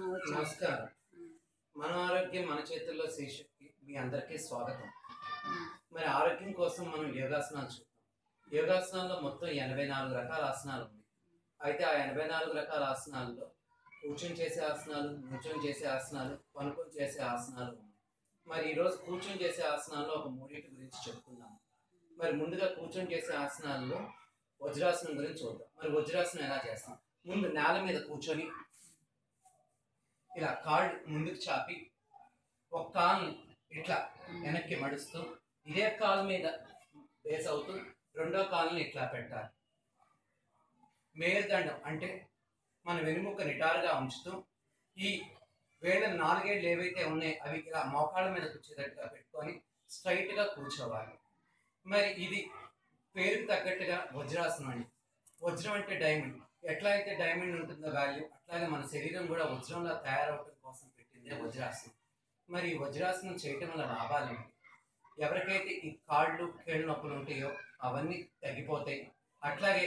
నమస్కారం. మన ఆరోగ్యం మన చేతుల్లో శీర్షికి మీ అందరికీ స్వాగతం. మరి ఆరోగ్యం కోసం మనం యోగాసనాలు చూద్దాం. యోగాసనాల్లో మొత్తం ఎనభై నాలుగు రకాల ఆసనాలు ఉన్నాయి. అయితే ఆ ఎనభై నాలుగు రకాల ఆసనాల్లో కూర్చొని చేసే ఆసనాలు కూర్చొని చేసే ఆసనాలు పనుకొని చేసే ఆసనాలు ఉన్నాయి. మరి ఈరోజు కూర్చొని చేసే ఆసనాల్లో ఒక మూడింటి గురించి చెప్పుకుందాం. మరి ముందుగా కూర్చొని చేసే ఆసనాల్లో వజ్రాసనం గురించి చూద్దాం. మరి వజ్రాసనం ఎలా చేస్తాం? ముందు నేల మీద కూర్చొని ఇలా కాళ్ళు ముందుకు చాపి ఒక కాల్ని ఇట్లా వెనక్కి మడుస్తూ ఇదే కాలు మీద బేస్ అవుతూ రెండో కాలుని ఇట్లా పెట్టాలి. మేరుదండం అంటే మన వెనుముక నిటారుగా ఉంచుతూ ఈ వేల నాలుగేళ్ళు ఏవైతే ఉన్నాయో అవి ఇలా మోకాళ్ళ మీద కూర్చేటట్టుగా పెట్టుకొని స్ట్రైట్గా కూర్చోవాలి. మరి ఇది పేరుకు తగ్గట్టుగా వజ్రాసనం అండి. వజ్రం అంటే డైమండ్. ఎట్లా అయితే డైమండ్ ఉంటుందో వాల్యూ అట్లాగే మన శరీరం కూడా వజ్రంలా తయారవటం కోసం పెట్టిందే వజ్రాసనం. మరి ఈ వజ్రాసనం చేయటం వల్ల లాభాలు ఏంటి? ఎవరికైతే ఈ కాళ్ళు కేళ్ళ నొప్పులు ఉంటాయో అవన్నీ తగ్గిపోతాయి. అట్లాగే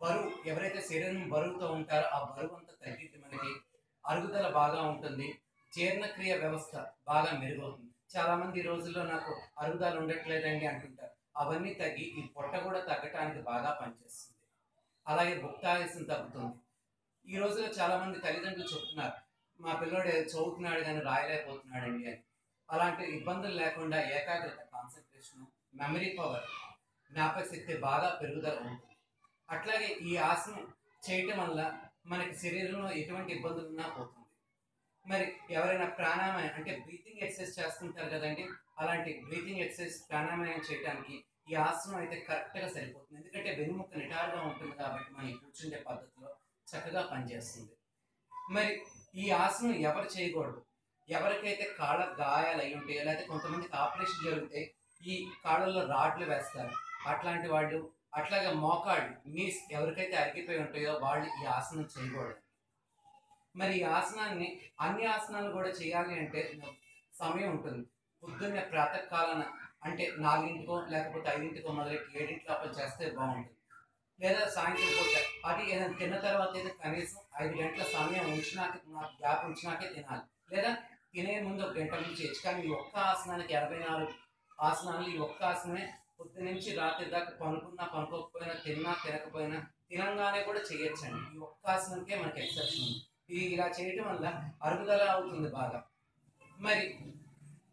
బరువు ఎవరైతే శరీరం బరువుతో ఉంటారో ఆ బరువు అంతా తగ్గితే మనకి అరుగుదల బాగా ఉంటుంది. జీర్ణక్రియ వ్యవస్థ బాగా మెరుగవుతుంది. చాలా మంది ఈ రోజుల్లో నాకు అరుగుదల ఉండట్లేదండి అంటుంటారు. అవన్నీ తగ్గి ఈ పొట్ట కూడా తగ్గటానికి బాగా పనిచేస్తుంది. అలాగే భుక్తాయాసం తగ్గుతుంది. ఈ రోజుల్లో చాలా మంది తల్లిదండ్రులు చెప్తున్నారు మా పిల్లోడు ఏదో చదువుతున్నాడు కానీ రాయలేకపోతున్నాడండి అని. అలాంటి ఇబ్బందులు లేకుండా ఏకాగ్రత కాన్సన్ట్రేషన్ మెమరీ పవర్ జ్ఞాపక శక్తి బాగా పెరుగుదల ఉంటుంది. అట్లాగే ఈ ఆసనం చేయటం వల్ల మనకి శరీరంలో ఎటువంటి ఇబ్బందులు ఉన్నా పోతుంది. మరి ఎవరైనా ప్రాణాయామం అంటే బ్రీతింగ్ ఎక్సర్సైజ్ చేస్తుంటారు కదండి అలాంటి బ్రీతింగ్ ఎక్సర్సైజ్ ప్రాణాయామం చేయడానికి ఈ ఆసనం అయితే కరెక్ట్గా సరిపోతుంది. ఎందుకంటే వెన్నుముక్క నిటారుగా ఉంటుంది కాబట్టి మనం కూర్చుండే పద్ధతిలో చక్కగా పనిచేస్తుంది. మరి ఈ ఆసనం ఎవరు చేయకూడదు? ఎవరికైతే కాళ్ళ గాయాలు అయి ఉంటాయో లేకపోతే కొంతమందికి ఆపరేషన్ జరిగితే ఈ కాళ్ళల్లో రాడ్లు వేస్తారు. అట్లాంటి వాళ్ళు అట్లాగే మోకాళ్ళు నీస్ ఎవరికైతే అరిగిపోయి ఉంటాయో వాళ్ళు ఈ ఆసనం చేయకూడదు. మరి ఈ ఆసనాన్ని అన్ని ఆసనాలు కూడా చేయాలి అంటే సమయం ఉంటుంది. పొద్దున్నే ప్రాతకాలన అంటే నాలుగింటికో లేకపోతే ఐదింటికో మొదలెట్టి ఏడింటికి అప్పుడు చేస్తే బాగుంటుంది. లేదా సాయంత్రం పూట అది ఏదైనా తిన్న తర్వాత అయితే కనీసం ఐదు గంటల సమయం ఉంచినాక నాకు గ్యాప్ ఉంచినాకే తినాలి. లేదా తినే ముందు ఒక గంట నుంచి చేయొచ్చు. కానీ ఈ ఒక్క ఆసనానికి ఎనభై నాలుగు ఆసనాలు ఈ ఒక్క ఆసనమే పొద్దు నుంచి రాత్రి దాకా పనుకున్నా పనుకోకపోయినా తిన్నా తినకపోయినా తినంగానే కూడా చేయొచ్చండి. ఈ ఒక్క ఆసనంకే మనకి ఎక్సెప్షన్ ఉంది. ఇది ఇలా చేయటం వల్ల అరుగుదల అవుతుంది బాగా. మరి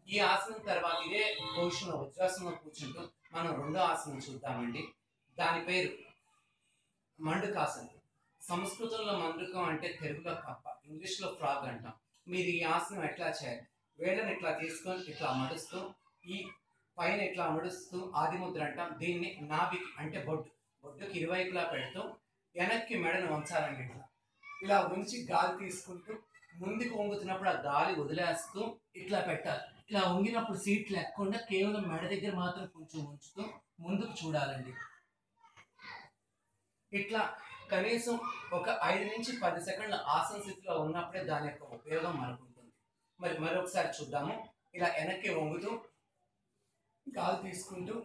ఈ ఆసనం తర్వాత ఇదే పొజిషన్లో వజ్రాసనంలో కూర్చుంటూ మనం రెండో ఆసనం చూద్దామండి. దాని పేరు మండుకాసనం. సంస్కృతంలో మండుకం అంటే తెలుగులో కప్ప ఇంగ్లీష్లో ఫ్రాగ్ అంటాం. మీరు ఈ ఆసనం ఎట్లా చేయాలి? వేళ్ళని ఇట్లా తీసుకొని ఇట్లా మడుస్తూ ఈ పైన ఇట్లా మడుస్తూ ఆదిముద్ర అంటాం. దీన్ని నాభికి అంటే బొడ్డు. బొడ్డుకి ఇరువైపులా పెడుతూ వెనక్కి మెడను వంచాలండి ఇట్లా. ఇలా ఉంచి గాలి తీసుకుంటూ ముందుకు వంగుతున్నప్పుడు ఆ గాలి వదిలేస్తూ ఇట్లా పెట్టాలి. ఇట్లా వంగినప్పుడు సీట్ లేకుండా కేవలం మెడ దగ్గర మాత్రం కొంచెం ఉంచుతూ ముందుకు చూడాలండి. ఇట్లా కనీసం ఒక ఐదు నుంచి పది సెకండ్ల ఆసన స్థితిలో ఉన్నప్పుడే దాని యొక్క ఉపయోగం మనకు ఉంటుంది. మరి మరొకసారి చూద్దాము. ఇలా వెనక్కి వంగుతూ గాలి తీసుకుంటూ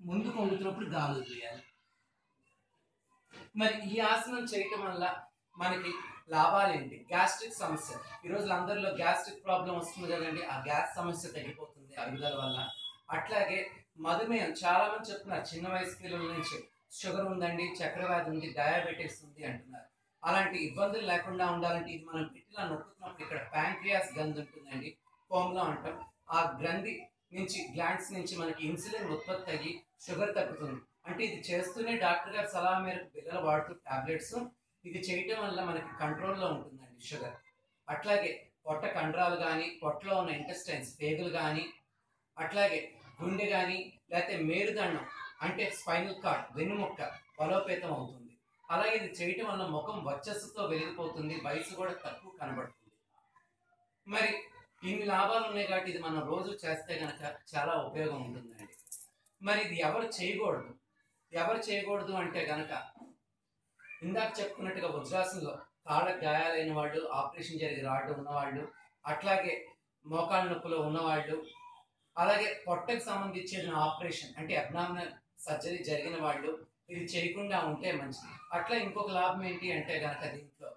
ముందుకు వంగుతున్నప్పుడు గాలి వదిలేయాలి. మరి ఈ ఆసనం చేయటం వల్ల మనకి లాభాలు ఏంటి గ్యాస్ట్రిక్ సమస్య. ఈ రోజు అందరిలో గ్యాస్ట్రిక్ ప్రాబ్లం వస్తుంది కదండి. ఆ గ్యాస్ సమస్య తగ్గిపోతుంది అరుగుదల వల్ల. అట్లాగే మధుమేహం. చాలా మంది చెప్తున్నారు చిన్న వయసు పిల్లల నుంచి షుగర్ ఉందండి చక్రవ్యాధి ఉంది డయాబెటీస్ ఉంది అంటున్నారు. అలాంటి ఇబ్బందులు లేకుండా ఉండాలంటే ఇది మనం పిట్టిలా నొక్కుతున్నప్పుడు ఇక్కడ ప్యాంక్రియాస్ గంధి ఉంటుందండి. కోమ్లో అంటాం. ఆ గ్రంథి నుంచి గ్లాండ్స్ నుంచి మనకి ఇన్సులిన్ ఉత్పత్తి అయ్యి షుగర్ తగ్గుతుంది. అంటే ఇది చేస్తూనే డాక్టర్ గారి సలహా మేరకు పిల్లలు వాడుతూ టాబ్లెట్స్. ఇది చేయటం వల్ల మనకి కంట్రోల్లో ఉంటుందండి షుగర్. అట్లాగే పొట్ట కండరాలు కానీ పొట్టలో ఉన్న ఇంటెస్టైన్స్ పేగులు కానీ అట్లాగే గుండె కానీ లేకపోతే మేరుదండం అంటే స్పైనల్ కార్డ్ వెన్నుముక్క బలోపేతం అవుతుంది. అలాగే ఇది చేయటం వల్ల ముఖం వచ్చస్సుతో వెలిగిపోతుంది వయసు కూడా తక్కువ కనబడుతుంది. మరి ఇన్ని లాభాలు ఉన్నాయి కాబట్టి ఇది మనం రోజు చేస్తే కనుక చాలా ఉపయోగం ఉంటుందండి. మరి ఇది ఎవరు చేయకూడదు? ఎవరు చేయకూడదు అంటే కనుక ఇందాక చెప్పుకున్నట్టుగా వజ్రాసనంలో కాళ్ళ గాయాలైన వాళ్ళు ఆపరేషన్ జరిగి రావడం ఉన్నవాళ్ళు అట్లాగే మోకాళ్ళ నొప్పులో ఉన్నవాళ్ళు అలాగే పొట్టకు సంబంధించిన ఆపరేషన్ అంటే అబ్నామినల్ సర్జరీ జరిగిన వాళ్ళు ఇది చేయకుండా ఉంటే మంచిది. అట్లా ఇంకొక లాభం ఏంటి అంటే కనుక దీంట్లో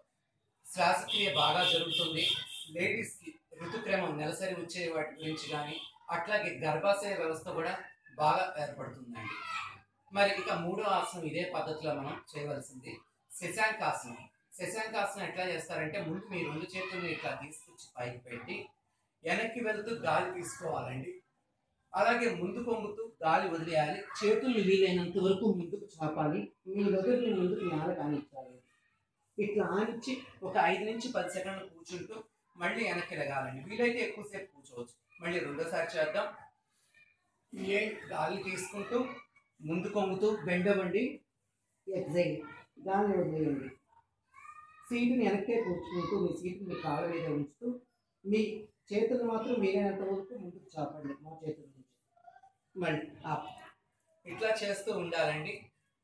శ్వాసక్రియ బాగా జరుగుతుంది. లేడీస్కి ఋతుక్రమం నెలసరి వచ్చే వాటి గురించి కానీ అట్లాగే గర్భాశయ వ్యవస్థ కూడా బాగా ఏర్పడుతుందండి. మరి ఇక మూడో ఆసనం ఇదే పద్ధతిలో మనం చేయవలసింది. శశాంకాసనం. శశాంకాసనం ఎట్లా చేస్తారంటే ముందు మీ రెండు చేతులను ఇట్లా తీసుకొచ్చి పైకి పెట్టి వెనక్కి వెళ్తూ గాలి తీసుకోవాలండి. అలాగే ముందు పొంగుతూ గాలి వదిలేయాలి. చేతుల్ని వీలైనంత వరకు ముందుకు చాపాలి. మీ దగ్గరని ముందుకు నేల కానిచ్చాలి ఇట్లా ఆనిచ్చి ఒక ఐదు నుంచి పది సెకండ్లు కూర్చుంటూ మళ్ళీ వెనక్కి లగాలండి. వీలైతే ఎక్కువసేపు కూర్చోవచ్చు. మళ్ళీ రెండోసారి చేద్దాం. ఏ గాలి తీసుకుంటూ ముందు కొంగుతూ బెండవండి ఎగ్జైల్ గాలి వదిలేయండి సీటుని వెనక్కే కూర్చుంటూ మీ సీటు మీ కాళ్ళ మీద ఉంచుతూ మీ చేతులు మాత్రం వీలైనంత వరకు ముందుకు చాపండి. మా చేతుల నుంచి. మళ్ళీ. ఆప్. ఇట్లా చేస్తూ ఉండాలండి.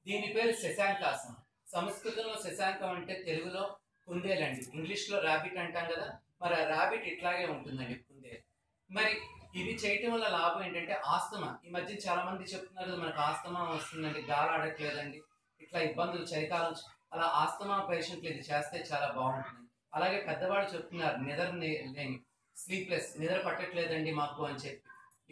దీని పేరు శశాంకాసనం. సంస్కృతంలో శశాంకం అంటే తెలుగులో కుందేలండి. ఇంగ్లీష్లో ర్యాబిట్ అంటాం కదా మరి ఆ ర్యాబిట్ ఇట్లాగే ఉంటుందండి కుందేలు. మరి ఇది చేయటం వల్ల లాభం ఏంటంటే ఆస్తమా. ఈ మధ్య చాలా మంది చెప్తున్నారు మనకు ఆస్తమా వస్తుందండి గాలి ఆడట్లేదండి ఇట్లా ఇబ్బందులు చలికాలం అలా ఆస్తమా పేషెంట్లు ఇది చేస్తే చాలా బాగుంటుంది. అలాగే పెద్దవాళ్ళు చెప్తున్నారు నిద్ర లేని స్లీప్లెస్ నిద్ర పట్టట్లేదండి మాకు అని చెప్పి.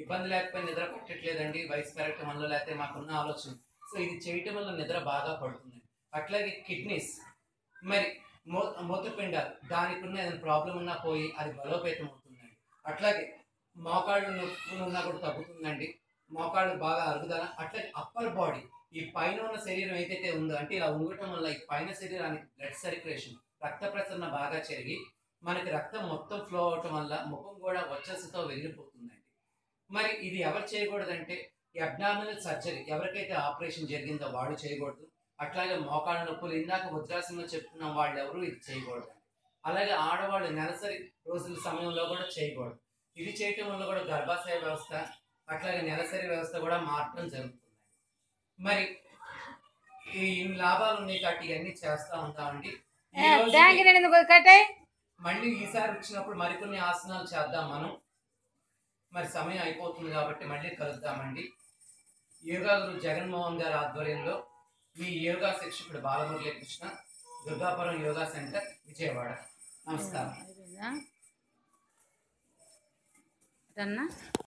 ఇబ్బంది లేకపోయినా నిద్ర పట్టట్లేదండి వయసు పెరగటం వల్ల లేకపోతే మాకున్న ఆలోచన. సో ఇది చేయటం వల్ల నిద్ర బాగా పడుతుంది. అట్లాగే కిడ్నీస్ మరి మూ మూత్రపిండాలు దానికి ఉన్న ఏదైనా ప్రాబ్లం ఉన్నా పోయి అది బలోపేతం అవుతుందండి. అట్లాగే మోకాళ్ళు నొప్పులు ఉన్నా కూడా తగ్గుతుందండి. మోకాళ్ళు బాగా అరుగుదల అట్లాగే అప్పర్ బాడీ ఈ పైన ఉన్న శరీరం ఏదైతే ఉందో అంటే ఇలా ఉండటం వల్ల ఈ పైన శరీరానికి బ్లడ్ సర్క్యులేషన్ రక్త ప్రసరణ బాగా జరిగి మనకి రక్తం మొత్తం ఫ్లో అవటం వల్ల ముఖం కూడా వచ్చసతో వెలిగిపోతుందండి మరి ఇది ఎవరు చేయకూడదంటే ఈ సర్జరీ ఎవరికైతే ఆపరేషన్ జరిగిందో వాళ్ళు చేయకూడదు. అట్లాగే మోకాళ్ళ నొప్పులు ఇందాక వజ్రాసనంలో చెప్పుకున్న వాళ్ళు ఎవరు ఇది చేయకూడదు. అలాగే ఆడవాళ్ళు నెలసరి రోజుల సమయంలో కూడా చేయకూడదు. ఇది చేయటం వల్ల కూడా గర్భాశయ వ్యవస్థ అట్లాగే నెలసరి వ్యవస్థ కూడా మారటం జరుగుతుంది. మరి ఈ లాభాలు ఉన్నాయి కాబట్టి ఇవన్నీ చేస్తూ ఉంటామండి. మళ్ళీ ఈసారి వచ్చినప్పుడు మరికొన్ని ఆసనాలు చేద్దాం మనం. మరి సమయం అయిపోతుంది కాబట్టి మళ్ళీ కలుద్దామండి. యోగా గురు జగన్మోహన్ గారి ఆధ్వర్యంలో మీ యోగా శిక్షకుడు బాలమురళీ కృష్ణ దుర్గాపురం యోగా సెంటర్ విజయవాడ. నమస్కారం.